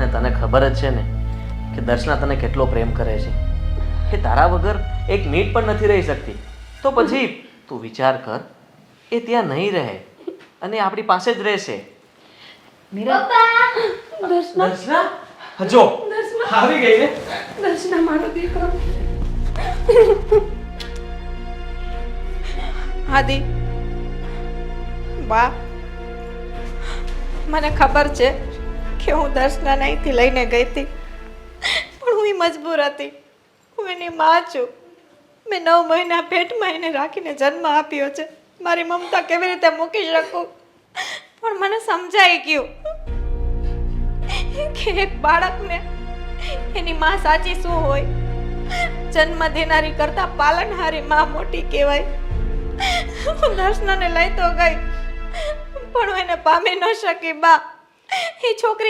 અને તને ખબર જ છે ને કે દર્શના તને કેટલો પ્રેમ કરે છે. એ તારા વગર એક મિનિટ પણ નથી રહી શકતી. તો પછી તું વિચાર કર એ ત્યાં નહીં રહે અને આપણી પાસે જ રહેશે. દર્શના? જો. આવી ગઈ ને દર્શના મારો દીકરો. આદિ બા મને ખબર છે કે હું દર્શના અહીંથી લઈને ગઈ હતી. પણ હું મજબૂર હતી. હું એની માં છું. મેં નવ મહિના પેટમાં એને રાખીને જન્મ આપ્યો છે. મારી મમતા કેવી રીતે મૂકી શકું? પણ મને સમજાઈ ગયું કે એક બાળકને એની માં સાચી શું હોય? જન્મ દેનારી કરતા પાલનહારી માં મોટી કહેવાય. હું દર્શનાને લઈ તો ગઈ. પણ હું એને પામી ન શકી, બા. એ છોકરી